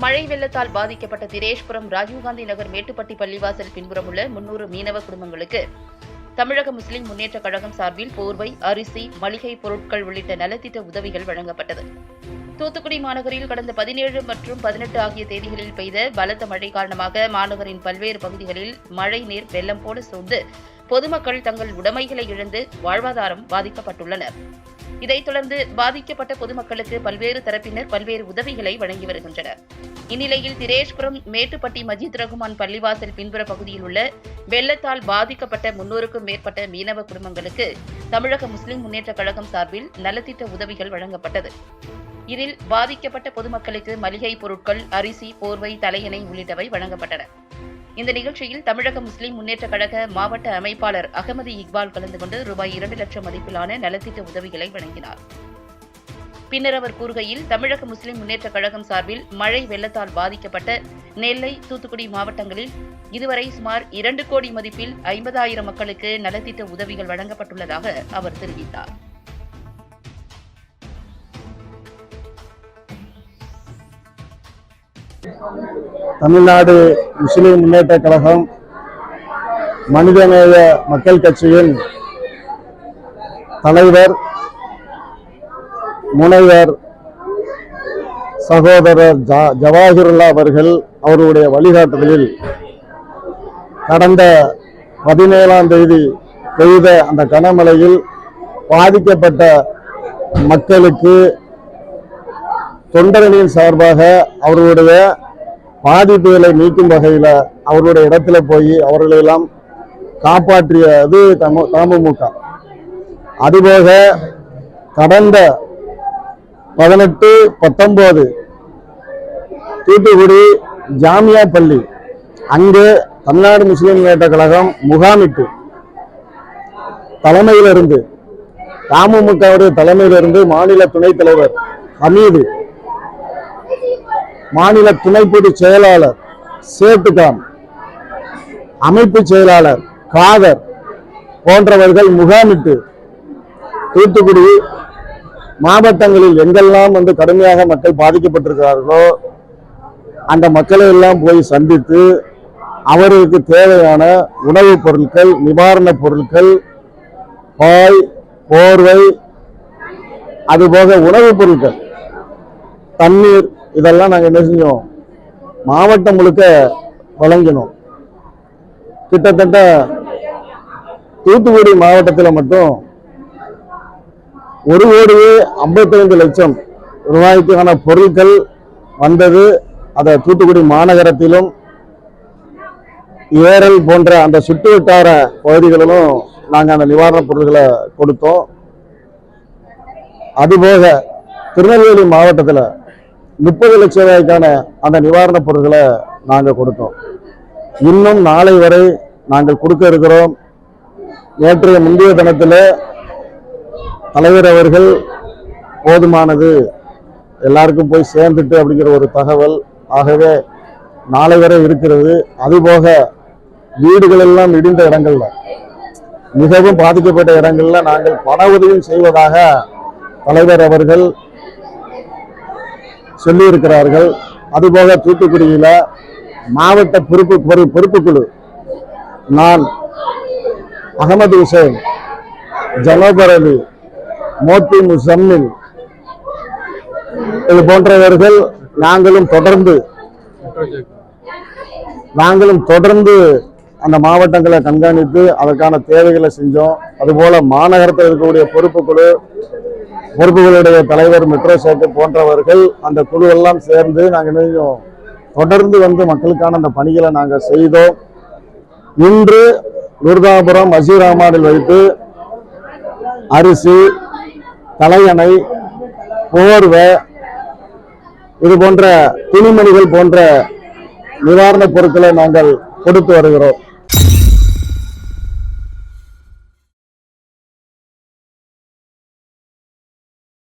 மழை வெள்ளத்தால் பாதிக்கப்பட்ட திரேஷ்புரம் ராஜீவ்காந்தி நகர் மேட்டுப்பட்டி பள்ளிவாசல் பின்புறம் உள்ள முன்னூறு மீனவ குடும்பங்களுக்கு தமிழக முஸ்லிம் முன்னேற்றக் கழகம் சார்பில் போர்வை அரிசி மளிகை பொருட்கள் உள்ளிட்ட நலத்திட்ட உதவிகள் வழங்கப்பட்டது. தூத்துக்குடி மாநகரில் கடந்த பதினேழு மற்றும் பதினெட்டு ஆகிய தேதிகளில் பெய்த பலத்த மழை காரணமாக மாநகரின் பல்வேறு பகுதிகளில் மழை நீர் வெள்ளம் போல சூழ்ந்து பொதுமக்கள் தங்கள் உடைமைகளை இழந்து வாழ்வாதாரம் பாதிக்கப்பட்டுள்ளனர். இதைத் தொடர்ந்து பாதிக்கப்பட்ட பொதுமக்களுக்கு பல்வேறு தரப்பினர் பல்வேறு உதவிகளை வழங்கி வருகின்றனர். இந்நிலையில் திரேஷ்புரம் மேட்டுப்பட்டி மஜித் ரகுமான் பள்ளிவாசல் பின்புற பகுதியில் உள்ள வெள்ளத்தால் பாதிக்கப்பட்ட முன்னூறுக்கும் மேற்பட்ட மீனவ குடும்பங்களுக்கு தமிழக முஸ்லிம் முன்னேற்றக் கழகம் சார்பில் நலத்திட்ட உதவிகள் வழங்கப்பட்டது. இதில் பாதிக்கப்பட்ட பொதுமக்களுக்கு மளிகை பொருட்கள் அரிசி போர்வை தலையணை உள்ளிட்டவை வழங்கப்பட்டன. இந்த நிகழ்ச்சியில் தமிழக முஸ்லிம் முன்னேற்ற கழக மாவட்ட அமைப்பாளர் அகமது இக்பால் கலந்து கொண்டு ரூபாய் இரண்டு லட்சம் மதிப்பிலான நலத்திட்ட உதவிகளை வழங்கினார். பின்னர் அவர் கூறுகையில் தமிழக முஸ்லிம் முன்னேற்ற கழகம் சார்பில் மழை வெள்ளத்தால் பாதிக்கப்பட்ட நெல்லை தூத்துக்குடி மாவட்டங்களில் இதுவரை சுமார் இரண்டு கோடி மதிப்பில் ஐம்பதாயிரம் மக்களுக்கு நலத்திட்ட உதவிகள் வழங்கப்பட்டுள்ளதாக அவர் தெரிவித்தார். தமிழ்நாடு முஸ்லிம் முன்னேற்ற கழகம் மனிதநேய மக்கள் கட்சியின் தலைவர் முனைவர் சகோதரர் ஜவாஹிர்லா அவர்கள் அவருடைய வழிகாட்டுதலில் கடந்த பதினேழாம் தேதி பெய்த அந்த கனமழையில் பாதிக்கப்பட்ட மக்களுக்கு தொண்டரணியின் சார்பாக அவர்களுடைய பாதிப்புகளை நீக்கும் வகையில் அவர்களுடைய இடத்துல போய் அவர்களையெல்லாம் காப்பாற்றியது தம தமுமுக. அதுபோக கடந்த பதினெட்டு பத்தொன்பது தூத்துக்குடி ஜாமியா பள்ளி அங்கு தமிழ்நாடு முஸ்லீம் முன்னேற்ற கழகம் முகாமிட்டு தலைமையிலிருந்து தமுமுகவுடைய தலைமையிலிருந்து மாநில துணைத் தலைவர் ஹமீது மாநில துணை பொதுச் செயலாளர் சேட்டுகான் அமைப்பு செயலாளர் காதர் போன்றவர்கள் முகாமிட்டு தூத்துக்குடி மாவட்டங்களில் எங்கெல்லாம் வந்து கடுமையாக மக்கள் பாதிக்கப்பட்டிருக்கிறார்களோ அந்த மக்களை எல்லாம் போய் சந்தித்து அவர்களுக்கு தேவையான உணவுப் பொருட்கள் நிவாரணப் பொருட்கள் பாய் போர்வை அதுபோக உணவுப் பொருட்கள் தண்ணீர் இதெல்லாம் நாங்கள் என்ன செஞ்சோம் மாவட்டம் முழுக்க வழங்கினோம் கிட்டத்தட்ட தூத்துக்குடி மாவட்டத்தில் மட்டும் ஒரு கோடியே ஐம்பத்தைந்து லட்சம் ரூபாய்க்கான பொருட்கள் வந்தது. அதை தூத்துக்குடி மாநகரத்திலும் ஏரல் போன்ற அந்த சுற்றுவட்டார பகுதிகளிலும் நாங்கள் அந்த நிவாரணப் பொருட்களை கொடுத்தோம். அதுபோக திருநெல்வேலி மாவட்டத்தில் முப்பது லட்ச ரூபாய்க்கான அந்த நிவாரணப் பொருட்களை நாங்கள் கொடுத்தோம். இன்னும் நாளை வரை நாங்கள் கொடுக்க இருக்கிறோம். நேற்றைய முந்தைய தினத்தில் தலைவர் அவர்கள் போதுமானது எல்லாருக்கும் போய் சேர்ந்துட்டு அப்படிங்கிற ஒரு தகவல் ஆகவே நாளை வரை இருக்கிறது. அதுபோக வீடுகள் எல்லாம் இடிந்த இடங்கள்ல மிகவும் பாதிக்கப்பட்ட இடங்கள்ல நாங்கள் பண உதவியும் செய்வதாக தலைவர் அவர்கள் சொல்லியிருக்கிறார்கள். அதுபோக தூத்துக்குடியில மாவட்ட பொறுப்பு பொறு- பொறுப்புக்குழு. நான் அகமது ஹுசைன் ஜனோபர் அலி மோத்தி முசம்மில் இது போன்றவர்கள் நாங்களும் தொடர்ந்து நாங்களும் தொடர்ந்து அந்த மாவட்டங்களை கண்காணித்து அதற்கான தேவைகளை செஞ்சோம். அதுபோல மாநகரத்தில் இருக்கக்கூடிய பொறுப்புக்குழு பொறுப்புகளுடைய தலைவர் மெட்ரோ சேட்டு போன்றவர்கள் அந்த குழுவெல்லாம் சேர்ந்து நாங்கள் இன்னும் தொடர்ந்து வந்து மக்களுக்கான அந்த பணிகளை நாங்கள் செய்தோம். இன்று துர்காபுரம் அசீர் வைத்து அரிசி தலையணை போர்வை இது போன்ற துணிமணிகள் போன்ற நிவாரணப் பொருட்களை நாங்கள் கொடுத்து வருகிறோம்.